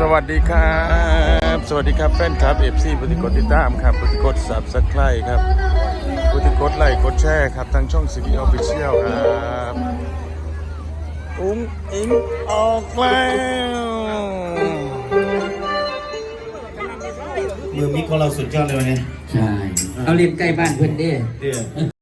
สวัสดีครับ สวัสดีครับแฟนคลับเอฟซีผู้ที่กดติดตามครับผู้ที่กดซับสไครต์ครับผู้ที่กดไลค์กดแชร์ครับทางช่องซีบีออฟฟิเชียลครับอุ้งอิงออกแล้วมือมิกของเราสุดยอดเลยวันนี้ ใช่ เอาเรียนใกล้บ้านเพื่อนเด้ เดี๋ยว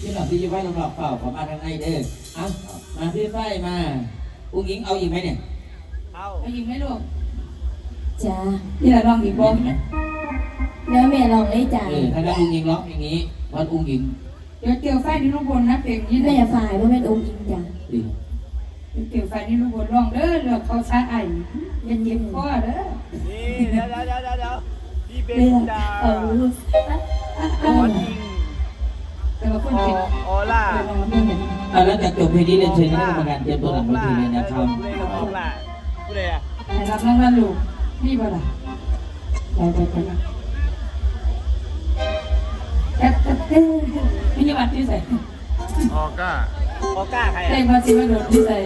ที่หลับที่จะไวลำหลับเปล่าขอมาทางไอเด้อเอ้ามาพี่ไฟมาอุ้งยิงเอาอีกไหมเนี่ยเอาอีกไหมลูกจ้านี่เราลองอีกบ่แล้วแม่ลองได้จ้าเออถ้าได้อุ้งยิงล็อกอย่างนี้วันอุ้งยิงเดี๋ยวเกี่ยวไฟนี่ลูกบนนะเพลงนี้แม่ฝ่ายว่าแม่อุ้งยิงจ้าเกี่ยวไฟนี่ลูกบนร้องเด้อเลือเขาช้าไอเย็นเย็นพ่อเด้อนี่เดี๋ยวเดี๋ยวเดี๋ยวเดี๋ยวพี่เบนจ้าเออวันยิง แโอเล่ะแล้วจากจบเพลงนี้เรียนเชิญนักรรมการเตรียมตัวหลังเวทีเลยนะครับ โอล่าผู้ใดอะแต่รับรางวัลลูกนี่บ่ล่ะไปไปไปนะแต่แต่เต้มีบัตรที่ใส่ออก้าโอก้าใครอะเต้มาสิมาโดดที่ใส่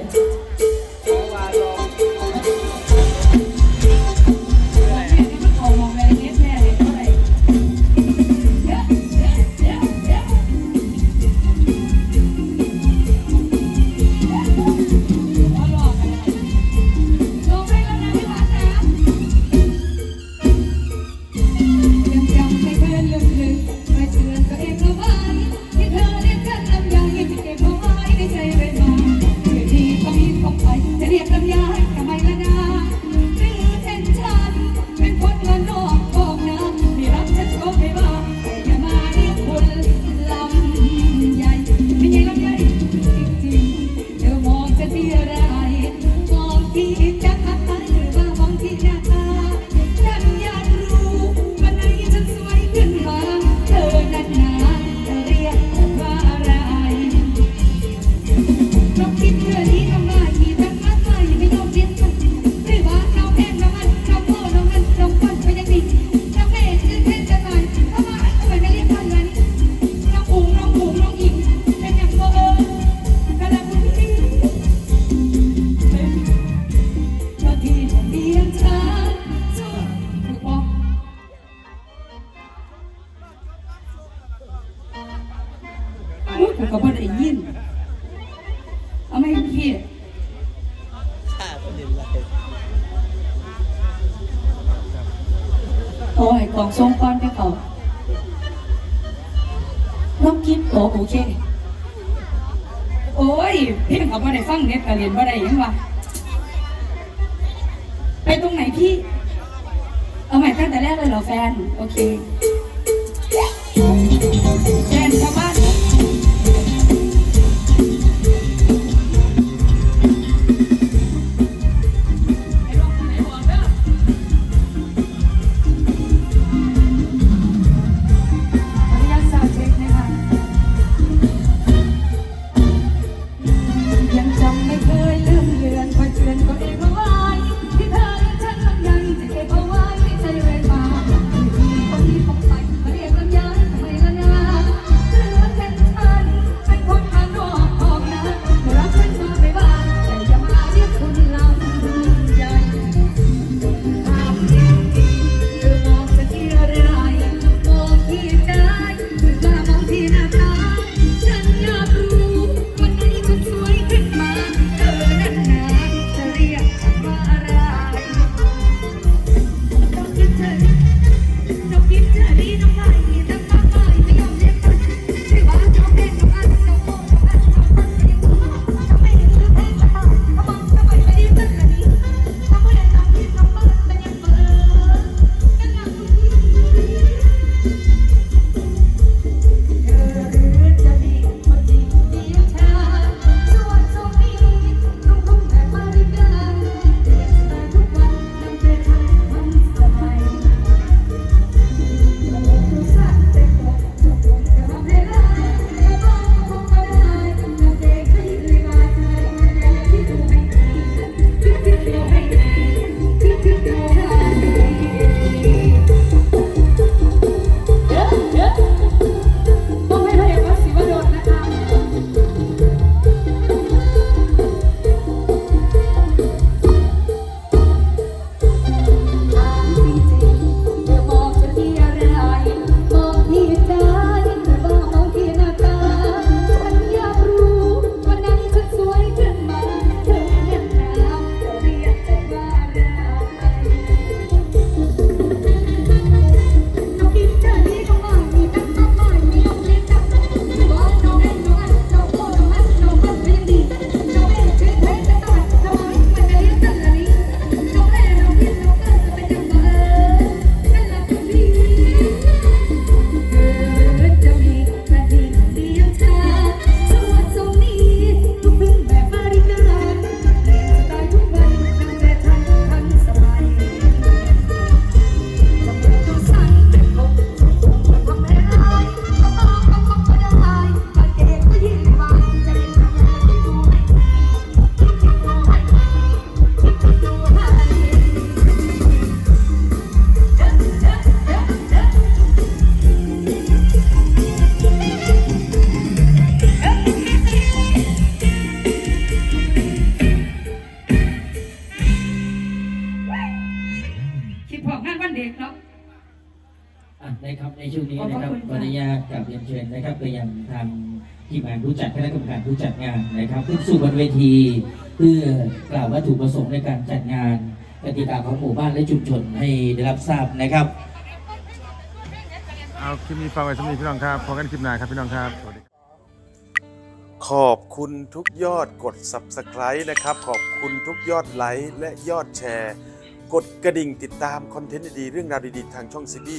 โอ้ยกล่องทรงก้อนไปก่อนน้องกิ๊บโอ้โอเค โอ้ย เพียงเขาไม่ได้ฟังเน็ตกะเรียนบ่ได้ยังวะไปตรงไหนพี่ เอาใหม่ตั้งแต่แรกเลยเหรอแฟน โอเค ขอบพระคุณขออนุญาตกราบเรียนเชิญนะครับไปยังทางทีมงานผู้จัดคณะกรรมการผู้จัดงานนะครับขึ้นสู่บนเวที เพื่อกล่าววัตถุประสงค์ในการจัดงานกติกาของหมู่บ้านและชุมชนให้ได้รับทราบนะครับ เอาคลิปนี้ฟังไว้สำหรับพี่น้องครับพบกันคลิปหน้าครับพี่น้องครับสวัสดีขอบคุณทุกยอดกด Subscribe นะครับ ขอบคุณทุกยอดไลค์และยอดแชร์ กดกระดิ่งติดตามคอนเทนต์ดีๆเรื่องราวดีๆทางช่องซีบี